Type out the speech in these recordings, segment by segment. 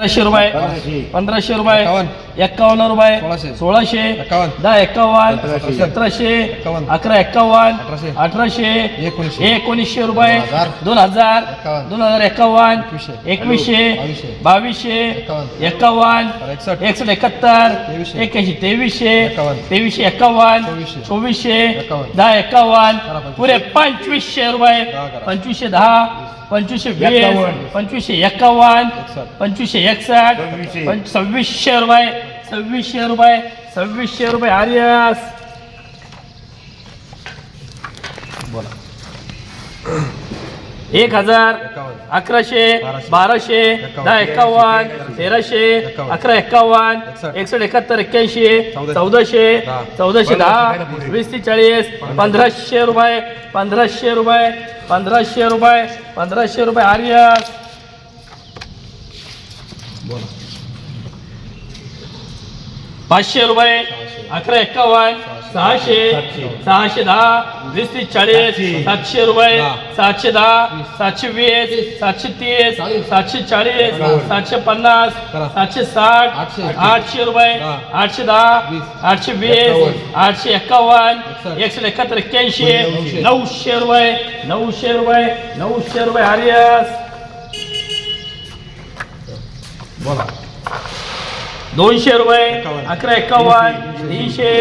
पंधराशे रुपये. पंधराशे. रुपये. एक्कावन्न रुपये सोळाशे. दहा एक्कावन्न सतराशे. अकरा एक्कावन्न अठराशे. एकोणीसशे. रुपये. दोन हजार. दोन हजार एक्कावन्न एकवीसशे. बावीसशे. एक्कावन्न एकसष्ट. एकाहत्तर. एक्याऐंशी तेवीसशे. तेवीसशे एक्कावन्न चोवीसशे. दहा एक्कावन्न. पुरे पंचवीसशे रुपये. पंचवीसशे दहा पंचवीसशे वीस. पंचवीसशे एक्कावन्न. पंचवीसशे एकसष्ट सव्वीसशे रुपये सव्वीसशे रुपये सव्वीसशे रुपये आर्यस एक हजार. अकराशे बाराशे. दहा एक्कावन्न तेराशे. अकरा एक्कावन्न एकसष्ट. एकाहत्तर एक्क्याऐंशी चौदाशे. चौदाशे दहा. वीस ते चाळीस पंधराशे रुपये पंधराशे रुपये पंधराशे रुपये पंधराशे रुपये आर्यस पाचशे रुपये अकरा एक्कावन्न सहाशे सहाशे दहा वीस तीस चाळीस सातशे रुपये सातशे दहा सातशे वीस सातशे तीस सातशे चाळीस सातशे पन्नास सातशे साठ आठशे. रुपये. आठशे दहा. आठशे वीस. आठशे एक्कावन्न. एकशे एकाहत्तर एक्क्याऐंशी नऊशे. नऊशे रुपये नऊशे रुपये नऊशे रुपये आर्यस बोला दोनशे रुपये. अकरा एक्कावन्न तीनशे.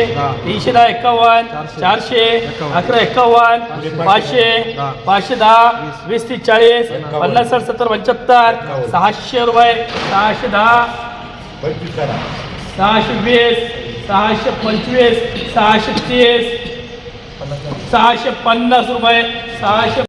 तीनशे दहा एक्कावन्न चारशे. अकरा एक्कावन्न पाचशे. पाचशे दहा वीस तीस चाळीस पन्नास साठ सत्तर पंच्याहत्तर सहाशे रुपये सहाशे दहा सहाशे वीस सहाशे पंचवीस सहाशे तीस सहाशे पन्नास रुपये सहाशे